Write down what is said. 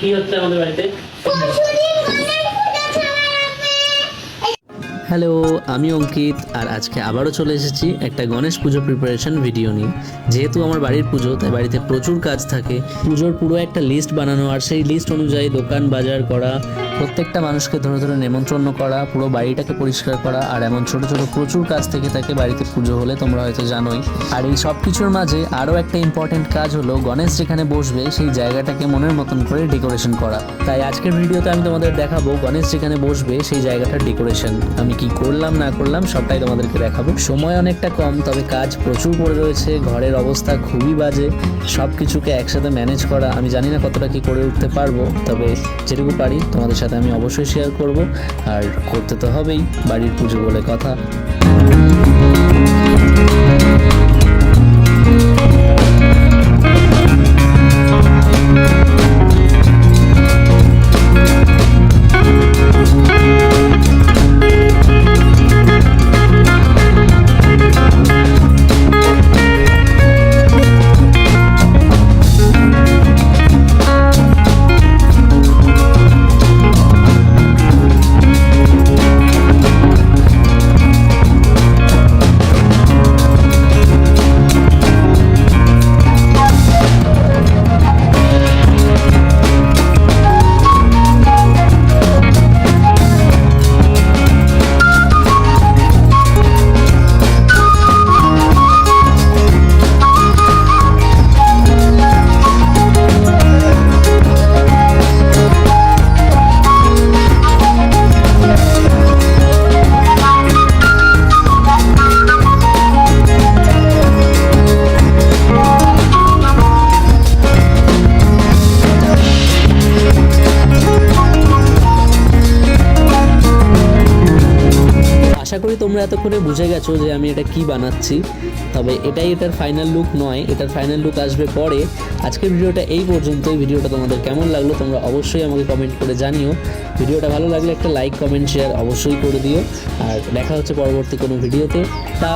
কি হচ্ছে আমাদের বাড়িতে? হ্যালো, আমি অঙ্কিত আর আজকে আবারও চলে এসেছি একটা গণেশ পুজো প্রিপারেশন ভিডিও নিয়ে। যেহেতু আমার বাড়ির পুজো, তাই বাড়িতে প্রচুর কাজ থাকে। পুজোর পুরো একটা লিস্ট বানানো, আর সেই লিস্ট অনুযায়ী দোকান বাজার করা প্রত্যেকটা মানুষকে ধরে ধরে নেমন্ত্রণ করা, পুরো বাড়িটাকে পরিষ্কার করা আর এমন ছোট ছোট প্রচুর কাজ থেকে থাকে বাড়িতে পুজো হলে তোমরা হয়তো জানোই। আর এই সব কিছুর মাঝে আরও একটা ইম্পর্টেন্ট কাজ হলো গণেশ যেখানে বসবে সেই জায়গাটাকে মনের মতন করে ডেকোরেশন করা। তাই আজকের ভিডিওতে আমি তোমাদের দেখাবো গণেশ যেখানে বসবে সেই জায়গাটার ডেকোরেশন আমি কি করলাম, না করলাম সবটাই তোমাদেরকে দেখাবো। সময় অনেকটা কম, তবে কাজ প্রচুর পড়ে রয়েছে, ঘরের অবস্থা খুবই বাজে সব কিছুকে একসাথে ম্যানেজ করা। আমি জানি না কতটা কি করে উঠতে পারব, তবে যেটুকু পারি তোমাদের সাথে আমি অবশ্যই শেয়ার করব। আর করতে তো হবেই বাড়ির পুজো বলে কথা। আশা করি তোমরা এতক্ষণে বুঝে গেছো যে আমি এটা কি বানাচ্ছি। তবে এটাই এটার ফাইনাল লুক নয়, এটার ফাইনাল লুক আসবে পরে। আজকের ভিডিওটা এই পর্যন্তই। ভিডিওটা তোমাদের কেমন লাগল তোমরা অবশ্যই আমাকে কমেন্ট করে জানিও। ভিডিওটা ভালো লাগলে একটা লাইক কমেন্ট শেয়ার অবশ্যই করে দিও। আর দেখা হচ্ছে পরবর্তী কোনো ভিডিওতে। টা